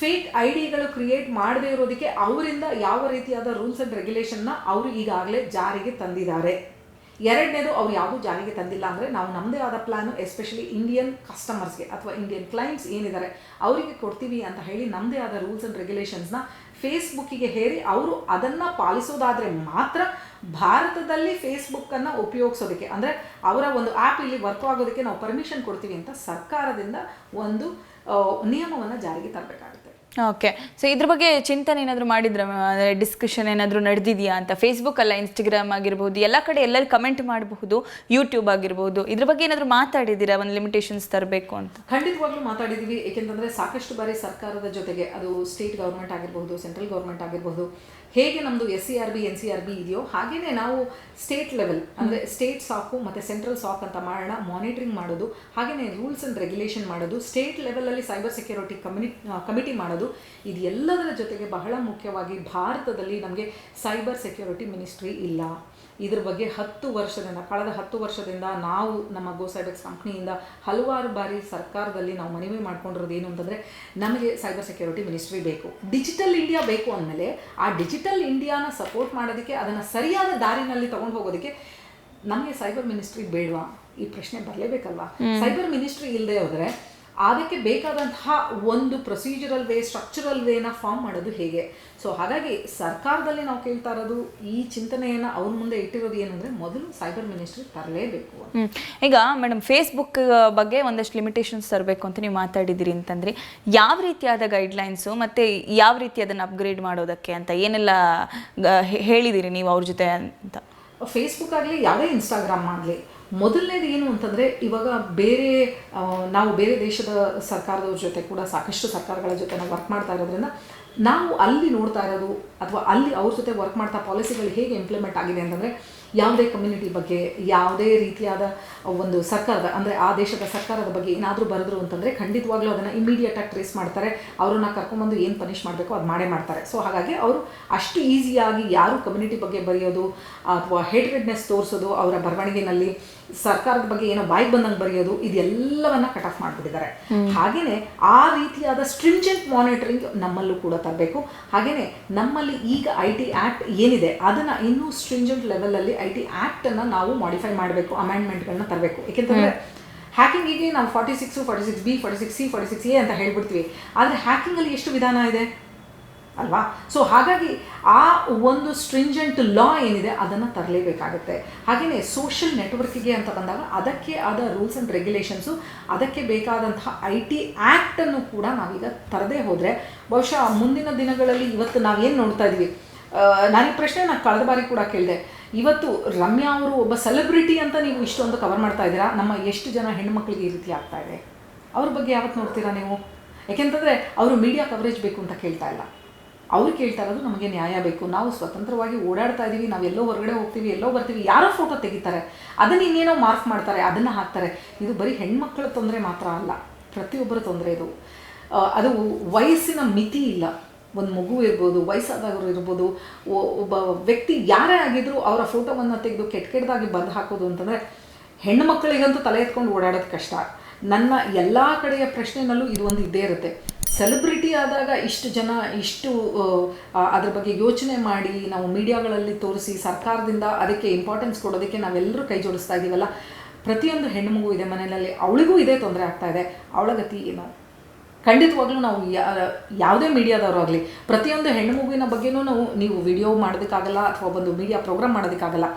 Fake I ಡಿಗಳು create ಮಾಡದೇ ಇರೋದಕ್ಕೆ ಅವರಿಂದ ಯಾವ ರೀತಿಯಾದ ರೂಲ್ಸ್ ಆ್ಯಂಡ್ ರೆಗ್ಯುಲೇಷನ್ನ ಅವರು ಈಗಾಗಲೇ ಜಾರಿಗೆ ತಂದಿದ್ದಾರೆ. ಎರಡನೇದು ಅವ್ರು ಯಾವುದು ಜಾರಿಗೆ ತಂದಿಲ್ಲ ಅಂದರೆ ನಾವು ನಮ್ಮದೇ ಆದ ಪ್ಲ್ಯಾನು ಎಸ್ಪೆಷಲಿ ಇಂಡಿಯನ್ ಕಸ್ಟಮರ್ಸ್ಗೆ ಅಥವಾ ಇಂಡಿಯನ್ ಕ್ಲೈಂಟ್ಸ್ ಏನಿದ್ದಾರೆ, ಅವರಿಗೆ ಕೊಡ್ತೀವಿ ಅಂತ ಹೇಳಿ ನಮ್ಮದೇ ಆದ ರೂಲ್ಸ್ ಆ್ಯಂಡ್ ರೆಗ್ಯುಲೇಷನ್ಸ್ನ ಫೇಸ್ಬುಕ್ಕಿಗೆ ಹೇರಿ ಅವರು ಅದನ್ನು ಪಾಲಿಸೋದಾದರೆ ಮಾತ್ರ ಭಾರತದಲ್ಲಿ ಫೇಸ್ಬುಕ್ಕನ್ನು ಉಪಯೋಗಿಸೋದಕ್ಕೆ, ಅಂದರೆ ಅವರ ಒಂದು ಆ್ಯಪ್ ಇಲ್ಲಿ ವರ್ಕ್ ಆಗೋದಕ್ಕೆ ನಾವು ಪರ್ಮಿಷನ್ ಕೊಡ್ತೀವಿ ಅಂತ ಸರ್ಕಾರದಿಂದ ಒಂದು ನಿಯಮವನ್ನು ಜಾರಿಗೆ ತರಬೇಕಾಗುತ್ತೆ. ಓಕೆ ಸೊ ಇದ್ರ ಬಗ್ಗೆ ಚಿಂತನೆ ಏನಾದರೂ ಮಾಡಿದ್ರ ಅಂದರೆ ಡಿಸ್ಕಷನ್ ಏನಾದರೂ ನಡೆದಿದೆಯಾ ಅಂತ? ಫೇಸ್ಬುಕ್ ಅಲ್ಲ ಇನ್ಸ್ಟಾಗ್ರಾಮ್ ಆಗಿರ್ಬೋದು ಎಲ್ಲ ಕಡೆ ಎಲ್ಲರೂ ಕಮೆಂಟ್ ಮಾಡಬಹುದು ಯೂಟ್ಯೂಬ್ ಆಗಿರ್ಬೋದು ಇದ್ರ ಬಗ್ಗೆ ಏನಾದರೂ ಮಾತಾಡಿದ್ದೀರಾ? ಒಂದು ಲಿಮಿಟೇಷನ್ಸ್ ತರಬೇಕು ಅಂತ. ಖಂಡಿತವಾಗ್ಲೂ ಮಾತಾಡಿದ್ದೀವಿ. ಏಕೆಂತಂದರೆ ಸಾಕಷ್ಟು ಬಾರಿ ಸರ್ಕಾರದ ಜೊತೆಗೆ ಅದು ಸ್ಟೇಟ್ ಗೌರ್ಮೆಂಟ್ ಆಗಿರ್ಬೋದು ಸೆಂಟ್ರಲ್ ಗೌರ್ಮೆಂಟ್ ಆಗಿರ್ಬೋದು ಹೇಗೆ ನಮ್ಮದು S C R B N C R B ಇದೆಯೋ ಹಾಗೆಯೇ ನಾವು ಸ್ಟೇಟ್ ಲೆವೆಲ್ ಅಂದರೆ ಸ್ಟೇಟ್ ಸಾಕು ಮತ್ತು ಸೆಂಟ್ರಲ್ ಸಾಕ್ ಅಂತ ಮಾಡೋಣ ಮಾನಿಟ್ರಿಂಗ್ ಮಾಡೋದು ಹಾಗೆಯೇ ರೂಲ್ಸ್ ಆ್ಯಂಡ್ ರೆಗ್ಯುಲೇಷನ್ ಮಾಡೋದು ಸ್ಟೇಟ್ ಲೆವೆಲಲ್ಲಿ ಸೈಬರ್ ಸೆಕ್ಯೂರಿಟಿ ಕಮ್ಯುನಿ ಕಮಿಟಿ ಮಾಡೋದು ಇದೆಲ್ಲದರ ಜೊತೆಗೆ ಬಹಳ ಮುಖ್ಯವಾಗಿ ಭಾರತದಲ್ಲಿ ನಮಗೆ ಸೈಬರ್ ಸೆಕ್ಯೂರಿಟಿ ಮಿನಿಸ್ಟ್ರಿ ಇಲ್ಲ. ಇದ್ರ ಬಗ್ಗೆ ಹತ್ತು ವರ್ಷದಿಂದ ಕಳೆದ ಹತ್ತು ವರ್ಷದಿಂದ ನಾವು ನಮ್ಮ ಗೋ ಸೈಬೆಕ್ಸ್ ಕಂಪ್ನಿಯಿಂದ ಹಲವಾರು ಬಾರಿ ಸರ್ಕಾರದಲ್ಲಿ ನಾವು ಮನವಿ ಮಾಡ್ಕೊಂಡಿರೋದು ಏನು ಅಂತಂದರೆ ನಮಗೆ ಸೈಬರ್ ಸೆಕ್ಯೂರಿಟಿ ಮಿನಿಸ್ಟ್ರಿ ಬೇಕು. ಡಿಜಿಟಲ್ ಇಂಡಿಯಾ ಬೇಕು ಅಂದಮೇಲೆ ಆ ಡಿಜಿಟಲ್ ಇಂಡಿಯಾನ ಸಪೋರ್ಟ್ ಮಾಡೋದಕ್ಕೆ ಅದನ್ನು ಸರಿಯಾದ ದಾರಿನಲ್ಲಿ ತೊಗೊಂಡು ಹೋಗೋದಕ್ಕೆ ನಮಗೆ ಸೈಬರ್ ಮಿನಿಸ್ಟ್ರಿ ಬೇಡವಾ? ಈ ಪ್ರಶ್ನೆ ಬರಲೇಬೇಕಲ್ವಾ? ಸೈಬರ್ ಮಿನಿಸ್ಟ್ರಿ ಇಲ್ಲದೆ ಹೋದರೆ ಅದಕ್ಕೆ ಬೇಕಾದಂತಹ ಒಂದು ಪ್ರೊಸೀಜರಲ್ ವೇ ಸ್ಟ್ರಕ್ಚರಲ್ ವೇನ ಫಾರ್ಮ್ ಮಾಡೋದು ಹೇಗೆ? ಸೊ ಹಾಗಾಗಿ ಸರ್ಕಾರದಲ್ಲಿ ನಾವು ಕೇಳ್ತಾ ಇರೋದು ಈ ಚಿಂತನೆಯನ್ನು ಅವ್ರ ಮುಂದೆ ಇಟ್ಟಿರೋದು ಏನಂದ್ರೆ ಮೊದಲು ಸೈಬರ್ ಮಿನಿಸ್ಟ್ರಿ ತರಲೇಬೇಕು ಈಗ ಮೇಡಮ್ ಫೇಸ್ಬುಕ್ ಬಗ್ಗೆ ಒಂದಷ್ಟು ಲಿಮಿಟೇಷನ್ಸ್ ತರಬೇಕು ಅಂತ ನೀವು ಮಾತಾಡಿದಿರಿ ಅಂತಂದ್ರೆ ಯಾವ ರೀತಿಯಾದ ಗೈಡ್ಲೈನ್ಸು ಮತ್ತೆ ಯಾವ ರೀತಿ ಅದನ್ನು ಅಪ್ಗ್ರೇಡ್ ಮಾಡೋದಕ್ಕೆ ಅಂತ ಏನೆಲ್ಲ ಹೇಳಿದಿರಿ ನೀವು ಅವ್ರ ಜೊತೆ ಅಂತ? ಫೇಸ್ಬುಕ್ ಆಗಲಿ ಯಾವುದೇ ಇನ್ಸ್ಟಾಗ್ರಾಮ್ ಆಗಲಿ ಮೊದಲನೇದು ಏನು ಅಂತಂದರೆ, ಇವಾಗ ಬೇರೆ ನಾವು ಬೇರೆ ದೇಶದ ಸರ್ಕಾರದವ್ರ ಜೊತೆ ಕೂಡ ಸಾಕಷ್ಟು ಸರ್ಕಾರಗಳ ಜೊತೆ ನಾವು ವರ್ಕ್ ಮಾಡ್ತಾ ಇರೋದ್ರಿಂದ ನಾವು ಅಲ್ಲಿ ನೋಡ್ತಾ ಇರೋದು ಅಥವಾ ಅಲ್ಲಿ ಅವ್ರ ಜೊತೆ ವರ್ಕ್ ಮಾಡ್ತಾ ಪಾಲಿಸಿಗಳು ಹೇಗೆ ಇಂಪ್ಲಿಮೆಂಟ್ ಆಗಿದೆ ಅಂತಂದರೆ ಯಾವುದೇ ಕಮ್ಯುನಿಟಿ ಬಗ್ಗೆ, ಯಾವುದೇ ರೀತಿಯಾದ ಒಂದು ಸರ್ಕಾರದ, ಅಂದರೆ ಆ ದೇಶದ ಸರ್ಕಾರದ ಬಗ್ಗೆ ಏನಾದರೂ ಬರೆದ್ರು ಅಂತಂದರೆ ಖಂಡಿತವಾಗ್ಲೂ ಅದನ್ನು ಇಮಿಡಿಯೇಟಾಗಿ ಟ್ರೇಸ್ ಮಾಡ್ತಾರೆ. ಅವರನ್ನು ಕರ್ಕೊಂಬಂದು ಏನು ಪನಿಷ್ ಮಾಡಬೇಕು ಅದು ಮಾಡೇ ಮಾಡ್ತಾರೆ. ಸೊ ಹಾಗಾಗಿ ಅವರು ಅಷ್ಟು ಈಸಿಯಾಗಿ ಯಾರು ಕಮ್ಯುನಿಟಿ ಬಗ್ಗೆ ಬರೆಯೋದು ಅಥವಾ ಹೇಟ್ರೆಡ್ನೆಸ್ ತೋರಿಸೋದು ಅವರ ಬರವಣಿಗೆನಲ್ಲಿ ಸರ್ಕಾರದ ಬಗ್ಗೆ ಏನೋ ಬಾಯಿಗೆ ಬಂದಂಗೆ ಬರೆಯೋದು ಇದೆಲ್ಲವನ್ನ ಕಟ್ ಆಫ್ ಮಾಡಿಬಿಟ್ಟಿದ್ದಾರೆ. ಹಾಗೇನೆ ಆ ರೀತಿಯಾದ ಸ್ಟ್ರಿಂಜೆಂಟ್ ಮಾನಿಟರಿಂಗ್ ನಮ್ಮಲ್ಲೂ ಕೂಡ ತರಬೇಕು. ಹಾಗೇನೆ ನಮ್ಮಲ್ಲಿ ಈಗ ಐ ಟಿ ಆ್ಯಕ್ಟ್ ಏನಿದೆ ಅದನ್ನ ಇನ್ನೂ ಸ್ಟ್ರಿಂಜೆಂಟ್ ಲೆವೆಲಲ್ಲಿ ಐ ಟಿ ಆ್ಯಕ್ಟನ್ನು ನಾವು ಮಾಡಿಫೈ ಮಾಡಬೇಕು ಅಮೆಂಡ್ಮೆಂಟ್ಗಳನ್ನ ತರಬೇಕು. ಏಕೆಂತಂದರೆ ಹ್ಯಾಕಿಂಗಿಗೆ ನಾವು forty six forty six B forty six C forty six A ಅಂತ ಹೇಳ್ಬಿಡ್ತೀವಿ. ಆದರೆ ಹ್ಯಾಕಿಂಗಲ್ಲಿ ಎಷ್ಟು ವಿಧಾನ ಇದೆ? ಅಲ್ವಾ? ಸೊ ಹಾಗಾಗಿ ಆ ಒಂದು ಸ್ಟ್ರಿಂಜೆಂಟ್ ಲಾ ಏನಿದೆ, ಅದನ್ನು ತರಲೇಬೇಕಾಗುತ್ತೆ. ಹಾಗೆಯೇ ಸೋಷಿಯಲ್ ನೆಟ್ವರ್ಕಿಗೆ ಅಂತ ಬಂದಾಗ ಅದಕ್ಕೆ ಆದ ರೂಲ್ಸ್ ಆ್ಯಂಡ್ ರೆಗ್ಯುಲೇಷನ್ಸು ಅದಕ್ಕೆ ಬೇಕಾದಂತಹ ಐ ಟಿ ಆ್ಯಕ್ಟನ್ನು ಕೂಡ ನಾವೀಗ ತರದೇ ಹೋದರೆ, ಬಹುಶಃ ಮುಂದಿನ ದಿನಗಳಲ್ಲಿ ಇವತ್ತು ನಾವೇನು ನೋಡ್ತಾ ಇದ್ದೀವಿ ನಾನು ಈ ಪ್ರಶ್ನೆ ನಾನು ಕಳೆದ ಬಾರಿ ಕೂಡ ಕೇಳಿದೆ. ಇವತ್ತು ರಮ್ಯಾ ಅವರು ಒಬ್ಬ ಸೆಲೆಬ್ರಿಟಿ ಅಂತ ನೀವು ಇಷ್ಟೊಂದು ಕವರ್ ಮಾಡ್ತಾ ಇದ್ದೀರಾ? ನಮ್ಮ ಎಷ್ಟು ಜನ ಹೆಣ್ಮಕ್ಳಿಗೆ ಈ ರೀತಿ ಆಗ್ತಾ ಇದೆ? ಅವ್ರ ಬಗ್ಗೆ ಯಾವತ್ತು ನೋಡ್ತೀರಾ ನೀವು? ಯಾಕೆಂತಂದರೆ ಅವರು ಮೀಡಿಯಾ ಕವರೇಜ್ ಬೇಕು ಅಂತ ಕೇಳ್ತಾ ಇಲ್ಲ. ಅವ್ರು ಕೇಳ್ತಾ ಇರೋದು ನಮಗೆ ನ್ಯಾಯ ಬೇಕು. ನಾವು ಸ್ವತಂತ್ರವಾಗಿ ಓಡಾಡ್ತಾ ಇದ್ದೀವಿ ನಾವು ಎಲ್ಲೋ ಹೊರಗಡೆ ಹೋಗ್ತೀವಿ, ಎಲ್ಲೋ ಬರ್ತೀವಿ, ಯಾರೋ ಫೋಟೋ ತೆಗಿತಾರೆ. ಅದನ್ನ ಇನ್ನೇನೋ ಮಾರ್ಕ್ ಮಾಡ್ತಾರೆ, ಅದನ್ನು ಹಾಕ್ತಾರೆ. ಇದು ಬರೀ ಹೆಣ್ಮಕ್ಳ ತೊಂದರೆ ಮಾತ್ರ ಅಲ್ಲ, ಪ್ರತಿಯೊಬ್ಬರ ತೊಂದರೆ ಇದು. ಅದು ವಯಸ್ಸಿನ ಮಿತಿ ಇಲ್ಲ. ಒಂದು ಮಗು ಇರ್ಬೋದು, ವಯಸ್ಸಾದವರು ಇರ್ಬೋದು ಒಬ್ಬ ವ್ಯಕ್ತಿ ಯಾರೇ ಆಗಿದ್ರು ಅವರ ಫೋಟೋವನ್ನು ತೆಗೆದು ಕೆಟ್ಟ ಕೆಟ್ಟದಾಗಿ ಬಂದು ಹಾಕೋದು ಅಂತಂದರೆ ಹೆಣ್ಣು ಮಕ್ಕಳಿಗಂತೂ ತಲೆ ಎತ್ಕೊಂಡು ಓಡಾಡೋದು ಕಷ್ಟ. ನನ್ನ ಎಲ್ಲ ಕಡೆಯ ಪ್ರಶ್ನೆನಲ್ಲೂ ಇದು ಒಂದು ಇದ್ದೇ ಇರುತ್ತೆ. ಸೆಲೆಬ್ರಿಟಿ ಆದಾಗ ಇಷ್ಟು ಜನ ಇಷ್ಟು ಅದ್ರ ಬಗ್ಗೆ ಯೋಚನೆ ಮಾಡಿ ನಾವು ಮೀಡಿಯಾಗಳಲ್ಲಿ ತೋರಿಸಿ ಸರ್ಕಾರದಿಂದ ಅದಕ್ಕೆ ಇಂಪಾರ್ಟೆನ್ಸ್ ಕೊಡೋದಕ್ಕೆ ನಾವೆಲ್ಲರೂ ಕೈ ಜೋಡಿಸ್ತಾ ಇದ್ದೀವಲ್ಲ ಪ್ರತಿಯೊಂದು ಹೆಣ್ಣು ಇದೆ ಮನೆಯಲ್ಲಿ, ಅವಳಿಗೂ ಇದೇ ತೊಂದರೆ ಆಗ್ತಾ ಇದೆ. ಅವಳ ಗತಿ ಏನು? ಖಂಡಿತವಾಗ್ಲೂ ನಾವು ಯಾವುದೇ ಮೀಡಿಯಾದವರು ಆಗಲಿ, ಪ್ರತಿಯೊಂದು ಹೆಣ್ಣು ಮಗುವಿನ ಬಗ್ಗೆನೂ ನಾವು, ನೀವು ವಿಡಿಯೋ ಮಾಡೋದಕ್ಕಾಗಲ್ಲ ಅಥವಾ ಒಂದು ಮೀಡಿಯಾ ಪ್ರೋಗ್ರಾಮ್ ಮಾಡೋದಕ್ಕಾಗಲ್ಲ.